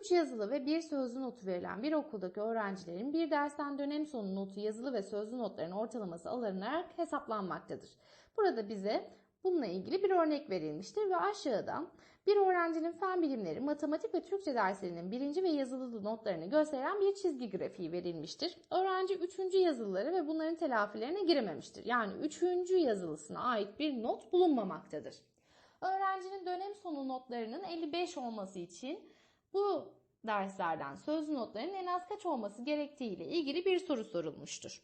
3 yazılı ve 1 sözlü notu verilen bir okuldaki öğrencilerin bir dersten dönem sonu notu yazılı ve sözlü notların ortalaması alınarak hesaplanmaktadır. Burada bize bununla ilgili bir örnek verilmiştir ve aşağıda bir öğrencinin fen bilimleri, matematik ve Türkçe derslerinin birinci ve yazılı notlarını gösteren bir çizgi grafiği verilmiştir. Öğrenci üçüncü yazılıları ve bunların telafilerine girememiştir. Yani üçüncü yazılısına ait bir not bulunmamaktadır. Öğrencinin dönem sonu notlarının 55 olması için bu derslerden sözlü notların en az kaç olması gerektiği ile ilgili bir soru sorulmuştur.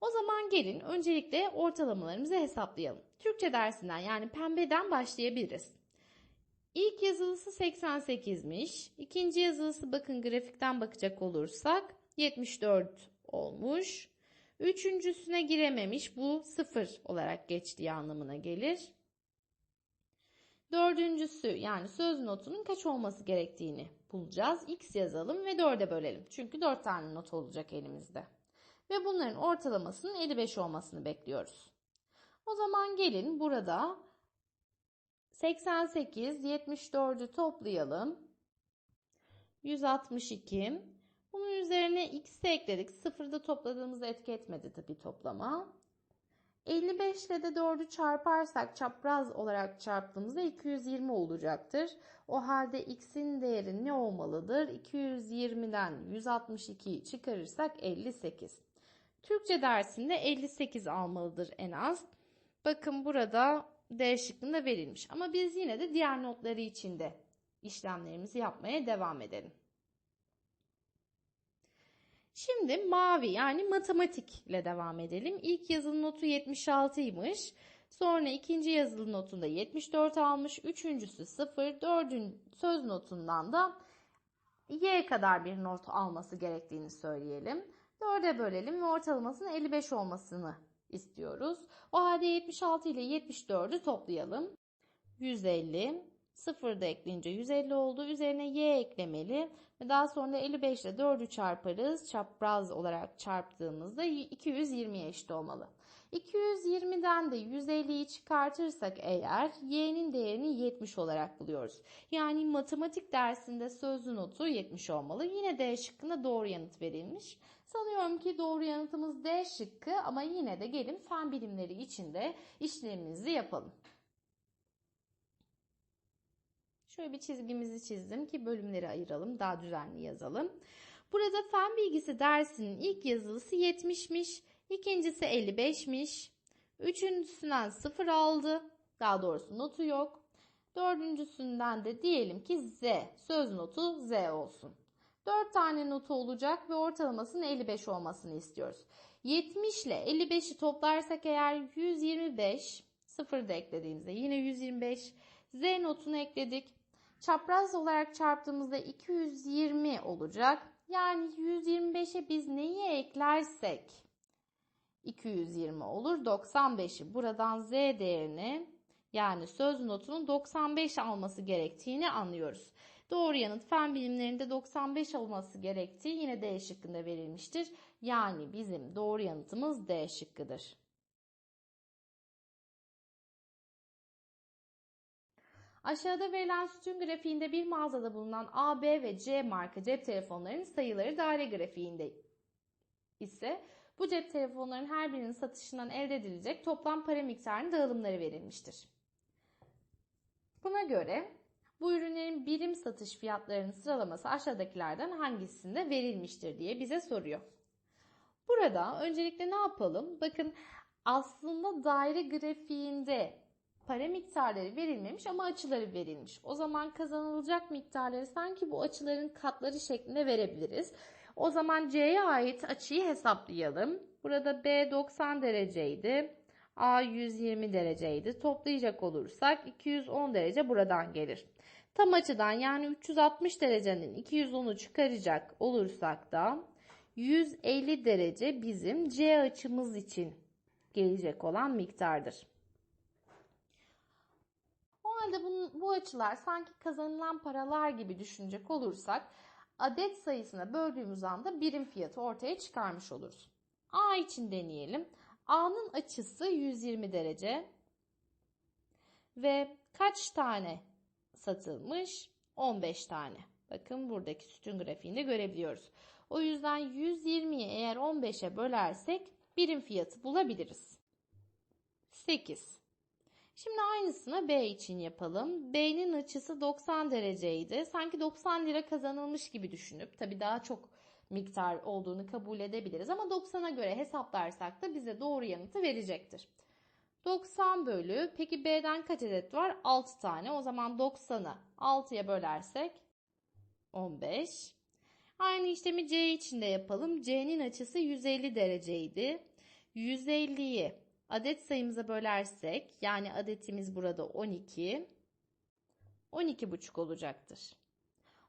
O zaman gelin öncelikle ortalamalarımızı hesaplayalım. Türkçe dersinden yani pembeden başlayabiliriz. İlk yazılısı 88'miş. İkinci yazılısı bakın grafikten bakacak olursak 74 olmuş. Üçüncüsüne girememiş. Bu 0 olarak geçtiği anlamına gelir. Dördüncüsü yani söz notunun kaç olması gerektiğini bulacağız. X yazalım ve 4'e bölelim. Çünkü 4 tane not olacak elimizde. Ve bunların ortalamasının 55 olmasını bekliyoruz. O zaman gelin burada 88, 74'ü toplayalım. 162. Bunun üzerine x'i ekledik. Sıfırda topladığımızda etki etmedi tabii toplama. 55 ile de 4'ü çarparsak çapraz olarak çarptığımızda 220 olacaktır. O halde x'in değeri ne olmalıdır? 220'den 162'yi çıkarırsak 58. Türkçe dersinde 58 almalıdır en az. Bakın burada D şıkkında verilmiş. Ama biz yine de diğer notları içinde işlemlerimizi yapmaya devam edelim. Şimdi mavi yani matematik ile devam edelim. İlk yazılı notu 76'ymış. Sonra ikinci yazılı notunda 74 almış. Üçüncüsü 0. Dördün söz notundan da Y kadar bir not alması gerektiğini söyleyelim. 4'e bölelim ve ortalamasının 55 olmasını istiyoruz. O halde 76 ile 74'ü toplayalım. 150. 0 da ekleyince 150 oldu. Üzerine y eklemeli. Ve daha sonra 55 ile 4'ü çarparız. Çapraz olarak çarptığımızda 220'ye eşit olmalı. 220'den de 150'yi çıkartırsak eğer y'nin değerini 70 olarak buluyoruz. Yani matematik dersinde sözlü notu 70 olmalı. Yine D şıkkında doğru yanıt verilmiş. Sanıyorum ki doğru yanıtımız D şıkkı ama yine de gelin fen bilimleri içinde işlemimizi yapalım. Şöyle bir çizgimizi çizdim ki bölümleri ayıralım, daha düzenli yazalım. Burada fen bilgisi dersinin ilk yazılısı 70'miş, ikincisi 55'miş, üçüncüsünden 0 aldı, daha doğrusu notu yok. Dördüncüsünden de diyelim ki Z, söz notu Z olsun. 4 tane notu olacak ve ortalamasının 55 olmasını istiyoruz. 70 ile 55'i toplarsak eğer 125, 0 da eklediğimizde yine 125, Z notunu ekledik. Çapraz olarak çarptığımızda 220 olacak. Yani 125'e biz neyi eklersek 220 olur. 95'i buradan Z değerini yani söz notunun 95 alması gerektiğini anlıyoruz. Doğru yanıt fen bilimlerinde 95 olması gerektiği yine D şıkkında verilmiştir. Yani bizim doğru yanıtımız D şıkkıdır. Aşağıda verilen sütun grafiğinde bir mağazada bulunan A, B ve C marka cep telefonlarının sayıları daire grafiğinde ise bu cep telefonlarının her birinin satışından elde edilecek toplam para miktarının dağılımları verilmiştir. Buna göre bu ürünlerin birim satış fiyatlarının sıralaması aşağıdakilerden hangisinde verilmiştir diye bize soruyor. Burada öncelikle ne yapalım? Bakın aslında daire grafiğinde para miktarları verilmemiş ama açıları verilmiş. O zaman kazanılacak miktarları sanki bu açıların katları şeklinde verebiliriz. O zaman C'ye ait açıyı hesaplayalım. Burada B 90 dereceydi. A 120 dereceydi. Toplayacak olursak 210 derece buradan gelir. Tam açıdan yani 360 derecenin 210'u çıkaracak olursak da 150 derece bizim C açımız için gelecek olan miktardır. O halde bu, bu açılar sanki kazanılan paralar gibi düşünecek olursak adet sayısına böldüğümüz anda birim fiyatı ortaya çıkarmış oluruz. A için deneyelim. A'nın açısı 120 derece ve kaç tane satılmış? 15 tane. Bakın buradaki sütun grafiğinde görebiliyoruz. O yüzden 120'yi eğer 15'e bölersek birim fiyatı bulabiliriz. 8. Şimdi aynısını B için yapalım. B'nin açısı 90 dereceydi. Sanki 90 lira kazanılmış gibi düşünüp tabi daha çok miktar olduğunu kabul edebiliriz. Ama 90'a göre hesaplarsak da bize doğru yanıtı verecektir. 90 bölü peki B'den kaç adet var? 6 tane. O zaman 90'ı 6'ya bölersek 15. Aynı işlemi C için de yapalım. C'nin açısı 150 dereceydi. 150'yi adet sayımıza bölersek yani adetimiz burada 12. 12,5 olacaktır.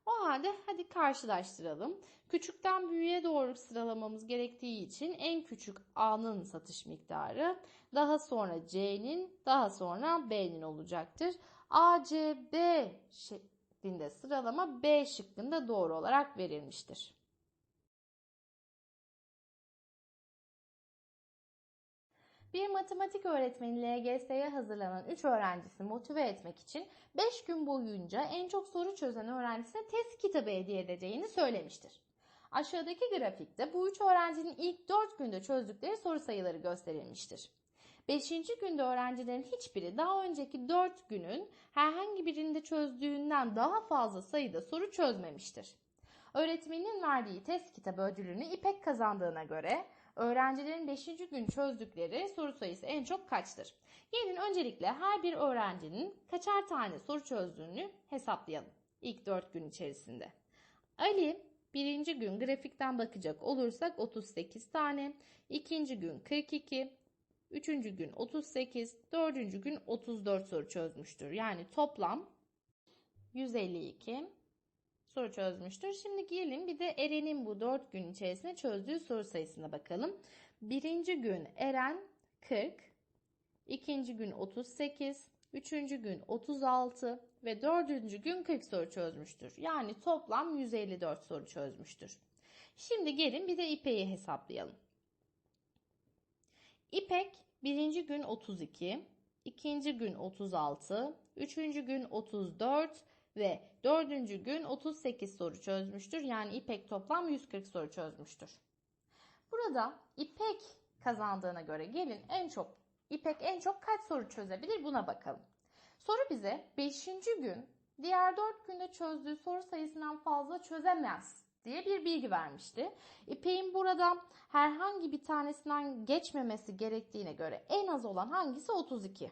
O halde hadi karşılaştıralım. Küçükten büyüğe doğru sıralamamız gerektiği için en küçük A'nın satış miktarı, daha sonra C'nin, daha sonra B'nin olacaktır. A, C, B şeklinde sıralama B şıkkında doğru olarak verilmiştir. Bir matematik öğretmeni LGS'ye hazırlanan 3 öğrencisini motive etmek için 5 gün boyunca en çok soru çözen öğrencisine test kitabı hediye edeceğini söylemiştir. Aşağıdaki grafikte bu 3 öğrencinin ilk 4 günde çözdükleri soru sayıları gösterilmiştir. 5. günde öğrencilerin hiçbiri daha önceki 4 günün herhangi birinde çözdüğünden daha fazla sayıda soru çözmemiştir. Öğretmenin verdiği test kitabı ödülünü İpek kazandığına göre öğrencilerin 5. gün çözdükleri soru sayısı en çok kaçtır? Gelin öncelikle her bir öğrencinin kaçar tane soru çözdüğünü hesaplayalım. İlk 4 gün içerisinde. Ali birinci gün grafikten bakacak olursak 38 tane, ikinci gün 42, üçüncü gün 38, dördüncü gün 34 soru çözmüştür. Yani toplam 152 soru çözmüştür. Şimdi gelin bir de Eren'in bu 4 gün içerisinde çözdüğü soru sayısına bakalım. Birinci gün Eren 40, ikinci gün 38, üçüncü gün 36 ve dördüncü gün 40 soru çözmüştür. Yani toplam 154 soru çözmüştür. Şimdi gelin bir de İpek'i hesaplayalım. İpek birinci gün 32, ikinci gün 36, üçüncü gün 34 ve dördüncü gün 38 soru çözmüştür. Yani İpek toplam 140 soru çözmüştür. Burada İpek kazandığına göre gelin en çok İpek en çok kaç soru çözebilir buna bakalım. Soru bize 5. gün diğer 4 günde çözdüğü soru sayısından fazla çözemez diye bir bilgi vermişti. İpek'in burada herhangi bir tanesinden geçmemesi gerektiğine göre en az olan hangisi 32.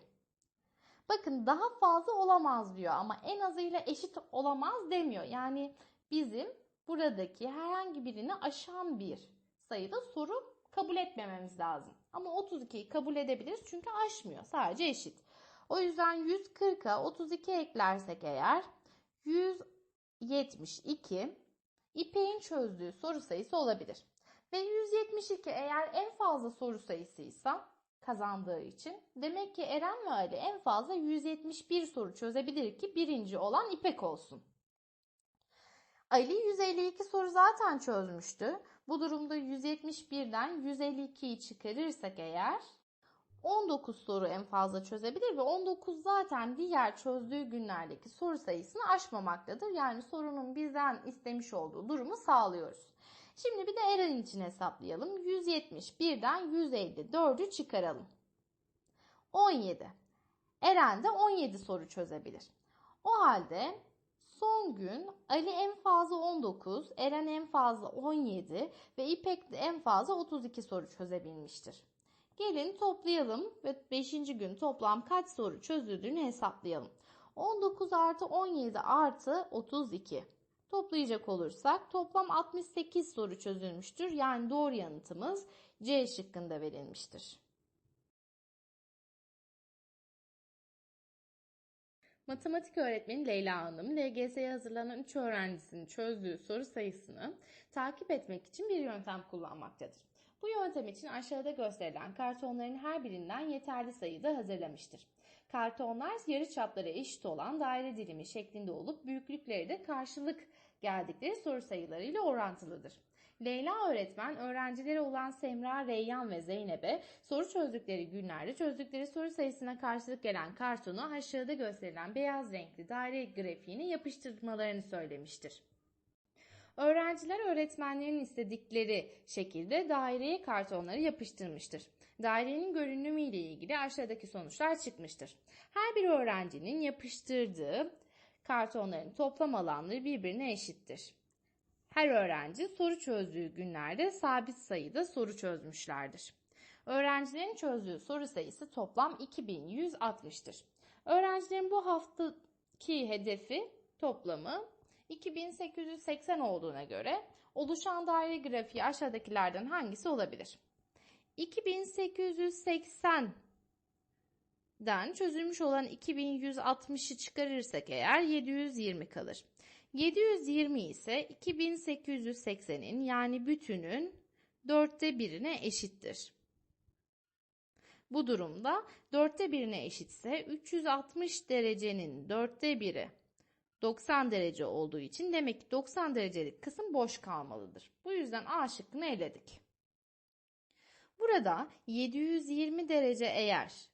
Bakın daha fazla olamaz diyor ama en azıyla eşit olamaz demiyor. Yani bizim buradaki herhangi birini aşan bir sayıda soru kabul etmememiz lazım. Ama 32'yi kabul edebiliriz çünkü aşmıyor. Sadece eşit. O yüzden 140'a 32 eklersek eğer 172 İpek'in çözdüğü soru sayısı olabilir. Ve 172 eğer en fazla soru sayısıysa kazandığı için demek ki Eren ve Ali en fazla 171 soru çözebilir ki birinci olan İpek olsun. Ali 152 soru zaten çözmüştü. Bu durumda 171'den 152'yi çıkarırsak eğer 19 soru en fazla çözebilir ve 19 zaten diğer çözdüğü günlerdeki soru sayısını aşmamaktadır. Yani sorunun bizden istemiş olduğu durumu sağlıyoruz. Şimdi bir de Eren için hesaplayalım. 171'den 154'ü çıkaralım. 17. Eren de 17 soru çözebilir. O halde son gün Ali en fazla 19, Eren en fazla 17 ve İpek de en fazla 32 soru çözebilmiştir. Gelin toplayalım ve 5. gün toplam kaç soru çözüldüğünü hesaplayalım. 19 artı 17 artı 32. Toplayacak olursak toplam 68 soru çözülmüştür. Yani doğru yanıtımız C şıkkında verilmiştir. Matematik öğretmeni Leyla Hanım, LGS'ye hazırlanan 3 öğrencisinin çözdüğü soru sayısını takip etmek için bir yöntem kullanmaktadır. Bu yöntem için aşağıda gösterilen kartonların her birinden yeterli sayıda hazırlamıştır. Kartonlar yarı çapları eşit olan daire dilimi şeklinde olup büyüklükleri de karşılık geldikleri soru sayılarıyla orantılıdır. Leyla öğretmen öğrencilere olan Semra, Reyyan ve Zeynep'e soru çözdükleri günlerde çözdükleri soru sayısına karşılık gelen kartonu aşağıda gösterilen beyaz renkli daire grafiğine yapıştırmalarını söylemiştir. Öğrenciler öğretmenlerin istedikleri şekilde daireye kartonları yapıştırmıştır. Dairenin görünümü ile ilgili aşağıdaki sonuçlar çıkmıştır. Her bir öğrencinin yapıştırdığı kartonların toplam alanları birbirine eşittir. Her öğrenci soru çözdüğü günlerde sabit sayıda soru çözmüşlerdir. Öğrencilerin çözdüğü soru sayısı toplam 2160'tır. Öğrencilerin bu haftaki hedefi toplamı 2880 olduğuna göre oluşan daire grafiği aşağıdakilerden hangisi olabilir? 2880'den çözülmüş olan 2160'ı çıkarırsak eğer 720 kalır. 720 ise 2880'in yani bütünün dörtte birine eşittir. Bu durumda dörtte birine eşitse 360 derecenin dörtte biri 90 derece olduğu için demek ki 90 derecelik kısım boş kalmalıdır. Bu yüzden A şıkkını eledik. Burada 720 derece eğer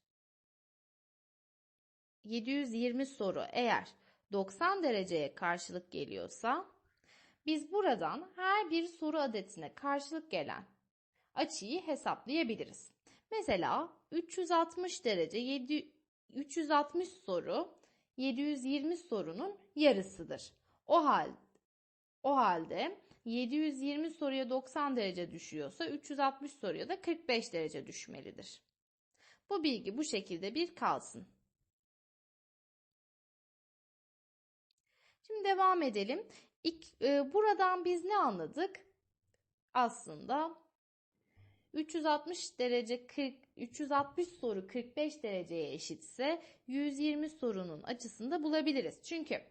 720 soru eğer 90 dereceye karşılık geliyorsa biz buradan her bir soru adetine karşılık gelen açıyı hesaplayabiliriz. Mesela 360 derece 7 360 soru 720 sorunun yarısıdır. O hal o halde 720 soruya 90 derece düşüyorsa 360 soruya da 45 derece düşmelidir. Bu bilgi bu şekilde bir kalsın. Şimdi devam edelim. İlk, e, buradan biz ne anladık? Aslında 360 derece 40 360 soru 45 dereceye eşitse 120 sorunun açısını da bulabiliriz. Çünkü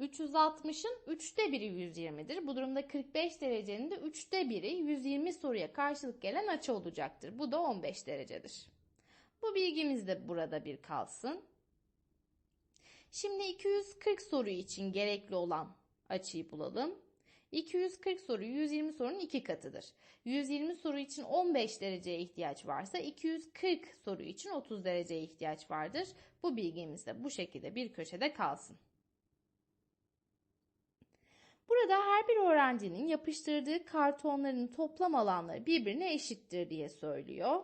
360'ın 3'te biri 120'dir. Bu durumda 45 derecenin de 3'te biri 120 soruya karşılık gelen açı olacaktır. Bu da 15 derecedir. Bu bilgimiz de burada bir kalsın. Şimdi 240 soru için gerekli olan açıyı bulalım. 240 soru 120 sorunun iki katıdır. 120 soru için 15 dereceye ihtiyaç varsa 240 soru için 30 dereceye ihtiyaç vardır. Bu bilgimiz de bu şekilde bir köşede kalsın. Burada her bir öğrencinin yapıştırdığı kartonların toplam alanları birbirine eşittir diye söylüyor.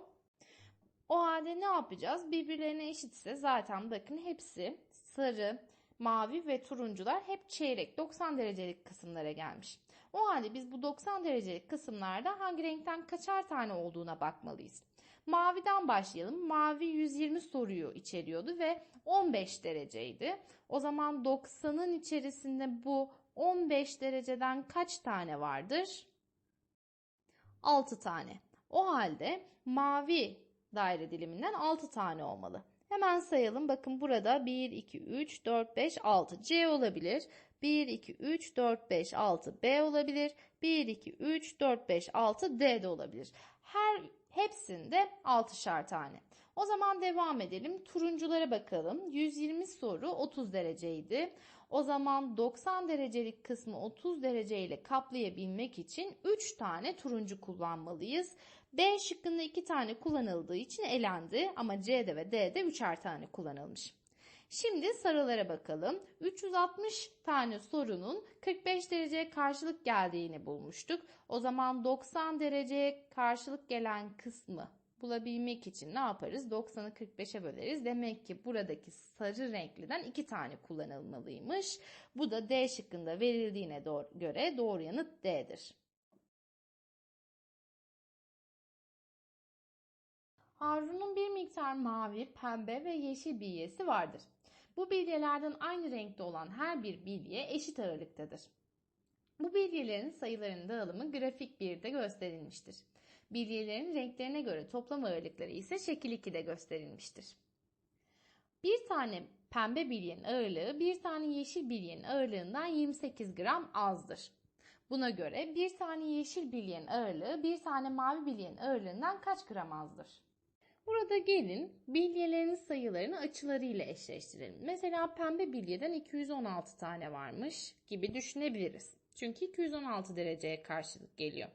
O halde ne yapacağız? Birbirlerine eşitse zaten bakın hepsi sarı, mavi ve turuncular hep çeyrek 90 derecelik kısımlara gelmiş. O halde biz bu 90 derecelik kısımlarda hangi renkten kaçar tane olduğuna bakmalıyız. Maviden başlayalım. Mavi 120 soruyu içeriyordu ve 15 dereceydi. O zaman 90'ın içerisinde bu 15 dereceden kaç tane vardır? 6 tane. O halde mavi daire diliminden 6 tane olmalı. Hemen sayalım. Bakın burada 1, 2, 3, 4, 5, 6. C olabilir. 1, 2, 3, 4, 5, 6 B olabilir. 1, 2, 3, 4, 5, 6 D de olabilir. Her hepsinde 6'şar tane. O zaman devam edelim. Turunculara bakalım. 120 soru 30 dereceydi. O zaman 90 derecelik kısmı 30 derece ile kaplayabilmek için 3 tane turuncu kullanmalıyız. B şıkkında 2 tane kullanıldığı için elendi ama C'de ve D'de 3'er tane kullanılmış. Şimdi sarılara bakalım. 360 tane sorunun 45 dereceye karşılık geldiğini bulmuştuk. O zaman 90 dereceye karşılık gelen kısmı bulabilmek için ne yaparız? 90'ı 45'e böleriz. Demek ki buradaki sarı renkliden 2 tane kullanılmalıymış. Bu da D şıkkında verildiğine göre doğru yanıt D'dir. Harun'un bir miktar mavi, pembe ve yeşil bilyesi vardır. Bu bilyelerden aynı renkte olan her bir bilye eşit aralıktadır. Bu bilyelerin sayılarının dağılımı grafik 1'de gösterilmiştir. Bilyelerin renklerine göre toplam ağırlıkları ise şekil 2'de gösterilmiştir. Bir tane pembe bilyenin ağırlığı bir tane yeşil bilyenin ağırlığından 28 gram azdır. Buna göre bir tane yeşil bilyenin ağırlığı bir tane mavi bilyenin ağırlığından kaç gram azdır? Burada gelin bilyelerin sayılarını açılarıyla eşleştirelim. Mesela pembe bilyeden 216 tane varmış gibi düşünebiliriz. Çünkü 216 dereceye karşılık geliyor.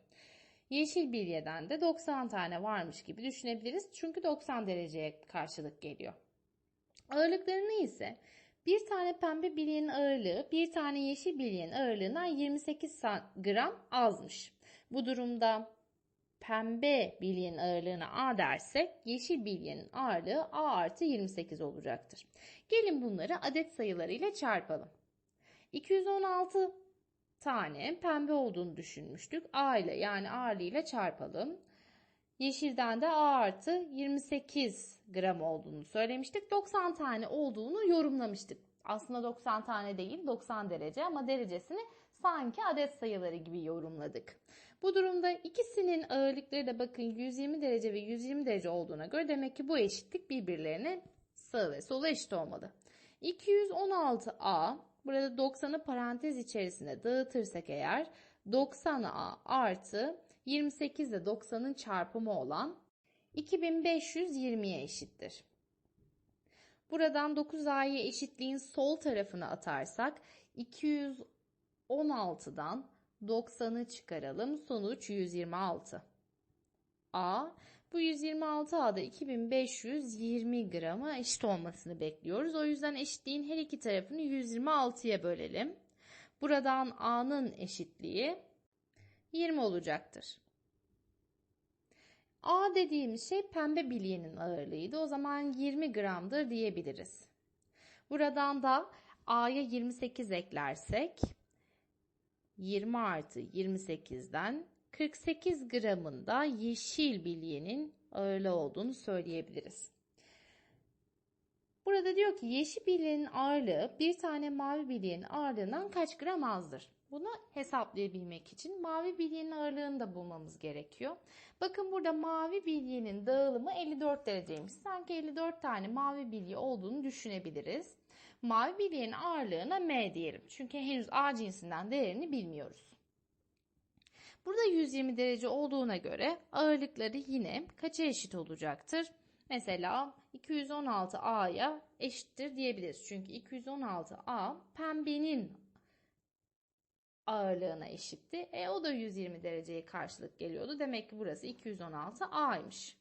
Yeşil bilyeden de 90 tane varmış gibi düşünebiliriz. Çünkü 90 dereceye karşılık geliyor. Ağırlıklarını ise Bir tane pembe bilyenin ağırlığı bir tane yeşil bilyenin ağırlığından 28 gram azmış. Bu durumda pembe bilyenin ağırlığına A dersek yeşil bilyenin ağırlığı A artı 28 olacaktır. Gelin bunları adet sayıları ile çarpalım. 216 tane pembe olduğunu düşünmüştük. A ile yani ağırlığı ile çarpalım. Yeşilden de A artı 28 gram olduğunu söylemiştik. 90 tane olduğunu yorumlamıştık. Aslında 90 tane değil 90 derece ama derecesini sanki adet sayıları gibi yorumladık. Bu durumda ikisinin ağırlıkları da bakın 120 derece ve 120 derece olduğuna göre demek ki bu eşitlik birbirlerine sağ ve sola eşit olmalı. 216A burada 90'ı parantez içerisinde dağıtırsak eğer 90A artı 28 ile 90'ın çarpımı olan 2520'ye eşittir. Buradan 9A'yı eşitliğin sol tarafına atarsak 216'dan 90'ı çıkaralım. Sonuç 126. A. Bu 126 A'da 2520 grama eşit olmasını bekliyoruz. O yüzden eşitliğin her iki tarafını 126'ya bölelim. Buradan A'nın eşitliği 20 olacaktır. A dediğimiz şey pembe bilyenin ağırlığıydı. O zaman 20 gramdır diyebiliriz. Buradan da A'ya 28 eklersek 20 artı 28'den 48 gramında yeşil bilyenin ağırlığı olduğunu söyleyebiliriz. Burada diyor ki yeşil bilyenin ağırlığı bir tane mavi bilyenin ağırlığından kaç gram azdır? Bunu hesaplayabilmek için mavi bilyenin ağırlığını da bulmamız gerekiyor. Bakın burada mavi bilyenin dağılımı 54 dereceymiş. Sanki 54 tane mavi bilye olduğunu düşünebiliriz. Mavi bilyenin ağırlığına M diyelim. Çünkü henüz A cinsinden değerini bilmiyoruz. Burada 120 derece olduğuna göre ağırlıkları yine kaça eşit olacaktır? Mesela 216A'ya eşittir diyebiliriz. Çünkü 216A pembenin ağırlığına eşitti. E o da 120 dereceye karşılık geliyordu. Demek ki burası 216A'ymış.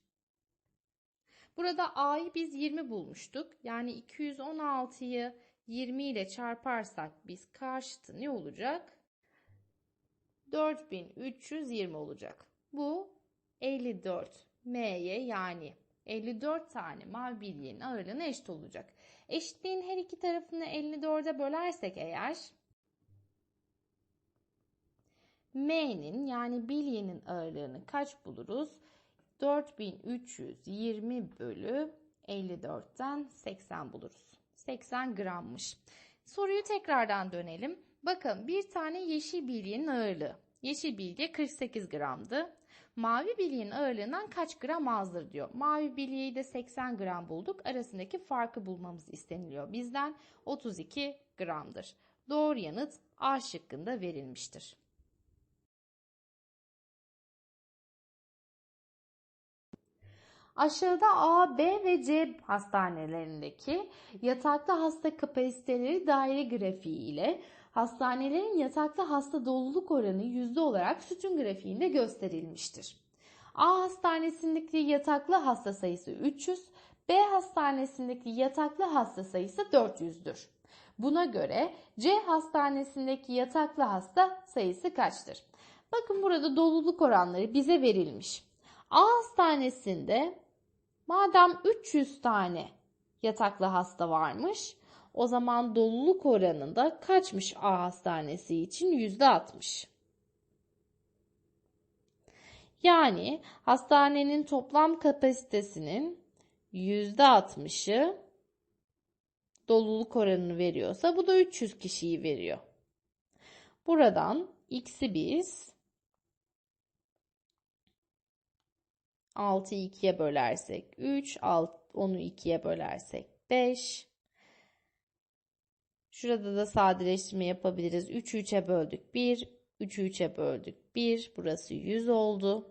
Burada A'yı biz 20 bulmuştuk. Yani 216'yı 20 ile çarparsak biz karşıtı ne olacak? 4320 olacak. Bu 54 M'ye yani 54 tane mavi bilyenin ağırlığına eşit olacak. Eşitliğin her iki tarafını 54'e bölersek eğer M'nin yani bilyenin ağırlığını kaç buluruz? 4320 bölü 54'ten 80 buluruz. 80 grammış. Soruyu tekrardan dönelim. Bakın bir tane yeşil bilyenin ağırlığı. Yeşil bilye 48 gramdı. Mavi bilyenin ağırlığından kaç gram azdır diyor. Mavi bilyeyi de 80 gram bulduk. Arasındaki farkı bulmamız isteniliyor. Bizden 32 gramdır. Doğru yanıt A şıkkında verilmiştir. Aşağıda A, B ve C hastanelerindeki yataklı hasta kapasiteleri daire grafiği ile hastanelerin yataklı hasta doluluk oranı yüzde olarak sütun grafiğinde gösterilmiştir. A hastanesindeki yataklı hasta sayısı 300, B hastanesindeki yataklı hasta sayısı 400'dür. Buna göre C hastanesindeki yataklı hasta sayısı kaçtır? Bakın burada doluluk oranları bize verilmiş. A hastanesinde madem 300 tane yataklı hasta varmış, o zaman doluluk oranında kaçmış A hastanesi için? %60. Yani hastanenin toplam kapasitesinin %60'ı doluluk oranını veriyorsa bu da 300 kişiyi veriyor. Buradan x'i biz 6'yı 2'ye bölersek 3, 10'u 2'ye bölersek 5, Şurada da sadeleştirme yapabiliriz. 3'ü 3'e böldük 1. 3'ü 3'e böldük 1. Burası 100 oldu.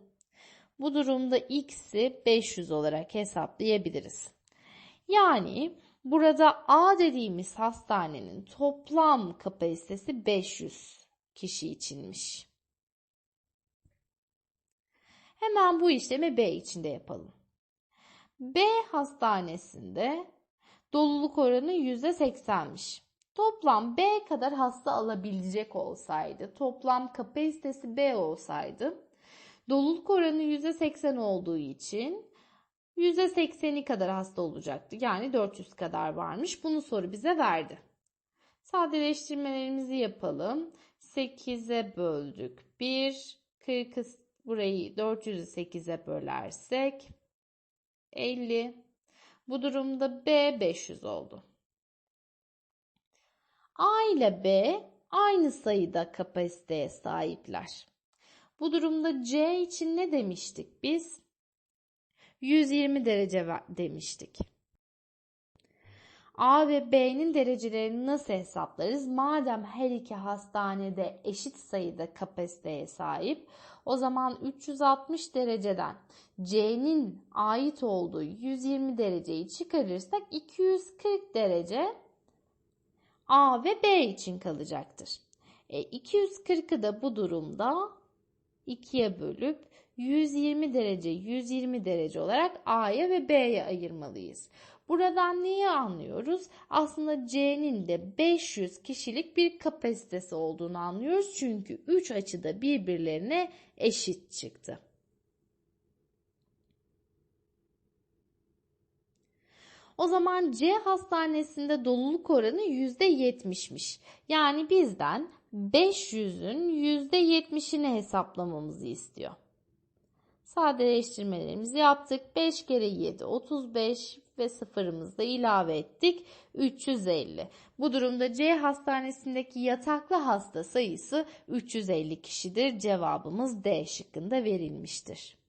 Bu durumda x'i 500 olarak hesaplayabiliriz. Yani burada A dediğimiz hastanenin toplam kapasitesi 500 kişi içinmiş. Hemen bu işlemi B içinde yapalım. B hastanesinde Doluluk oranı %80'miş. Toplam B kadar hasta alabilecek olsaydı, toplam kapasitesi B olsaydı, doluluk oranı %80 olduğu için %80'i kadar hasta olacaktı. Yani 400 kadar varmış. Bunu soru bize verdi. Sadeleştirmelerimizi yapalım. 8'e böldük. 1, 40 burayı 400'ü 8'e bölersek 50. Bu durumda B 500 oldu. A ile B aynı sayıda kapasiteye sahipler. Bu durumda C için ne demiştik biz? 120 derece demiştik. A ve B'nin derecelerini nasıl hesaplarız? Madem her iki hastanede eşit sayıda kapasiteye sahip, o zaman 360 dereceden C'nin ait olduğu 120 dereceyi çıkarırsak 240 derece A ve B için kalacaktır. E, 240'ı da bu durumda 2'ye bölüp 120 derece 120 derece olarak A'ya ve B'ye ayırmalıyız. Buradan neyi anlıyoruz? Aslında C'nin de 500 kişilik bir kapasitesi olduğunu anlıyoruz. Çünkü 3 açıda birbirlerine eşit çıktı. O zaman C hastanesinde doluluk oranı %70'miş. Yani bizden 500'ün %70'ini hesaplamamızı istiyor. Sadeleştirmelerimizi yaptık. 5 kere 7 35 ve sıfırımızı da ilave ettik. 350. Bu durumda C hastanesindeki yataklı hasta sayısı 350 kişidir. Cevabımız D şıkkında verilmiştir.